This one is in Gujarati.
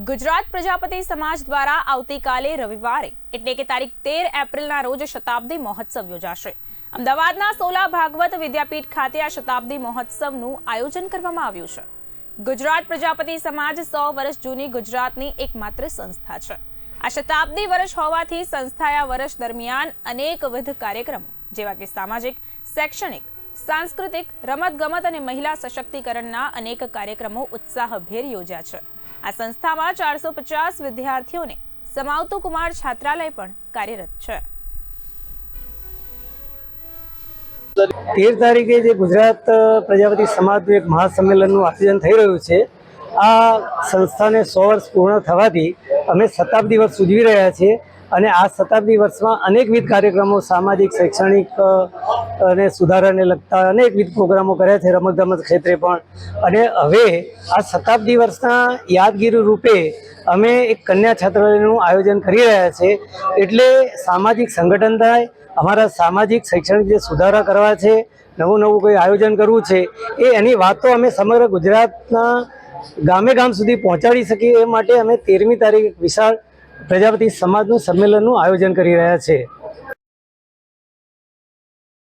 ગુજરાત પ્રજાપતિ સમાજ દ્વારા આવતીકાલે રવિવારે, એટલે કે તારીખ તેર એપ્રિલના રોજ શતાબ્દી મહોત્સવ યોજાશે. અમદાવાદના સોલા ભાગવત વિદ્યાપીઠ ખાતે આ શતાબ્દી મહોત્સવનું આયોજન કરવામાં આવ્યું છે. ગુજરાત પ્રજાપતિ સમાજ સો વર્ષ જૂની ગુજરાતની એકમાત્ર સંસ્થા છે. આ શતાબ્દી વર્ષ હોવાથી સંસ્થાએ આ વર્ષ દરમિયાન અનેકવિધ કાર્યક્રમો, જેવા કે સામાજિક, શૈક્ષણિક સાંસ્કૃતિક, રમતગમત અને મહિલા સશક્તિકરણના અનેક કાર્યક્રમો ઉત્સાહભેર યોજ્યા છે. આ સંસ્થામાં ચારસો પચાસ વિદ્યાર્થીઓને સમાવતું કુમાર છાત્રાલય પણ કાર્યરત છે. તેર તારીખે જે ગુજરાત પ્રજાપતિ સમાજનું એક મહાસંમેલનનું આયોજન થઈ રહ્યું છે, આ સંસ્થાને સો વર્ષ પૂર્ણ થવાથી અમે શતાબ્દી વર્ષ ઉજવી રહ્યા છીએ અને આ શતાબ્દી વર્ષમાં અનેકવિધ કાર્યક્રમો, સામાજિક, શૈક્ષણિક અને સુધારાને લગતા અનેકવિધ પ્રોગ્રામો કર્યા છે, રમતગમત ક્ષેત્રે પણ. અને હવે, આ શતાબ્દી વર્ષના યાદગીરી રૂપે અમે એક કન્યા છાત્રાલયનું આયોજન કરી રહ્યા છે. એટલે સામાજિક સંગઠન થાય, અમારા સામાજિક શૈક્ષણિક જે સુધારા કરવા છે નવું નવું કોઈ આયોજન કરવું છે, એ એની વાતો અમે સમગ્ર ગુજરાતના ગામે ગામ સુધી પહોંચાડી શકીએ એ માટે અમે તેરમી તારીખે વિશાળ પ્રજાપતિ સમાજનું સંમેલનનું આયોજન કરી રહ્યા છે.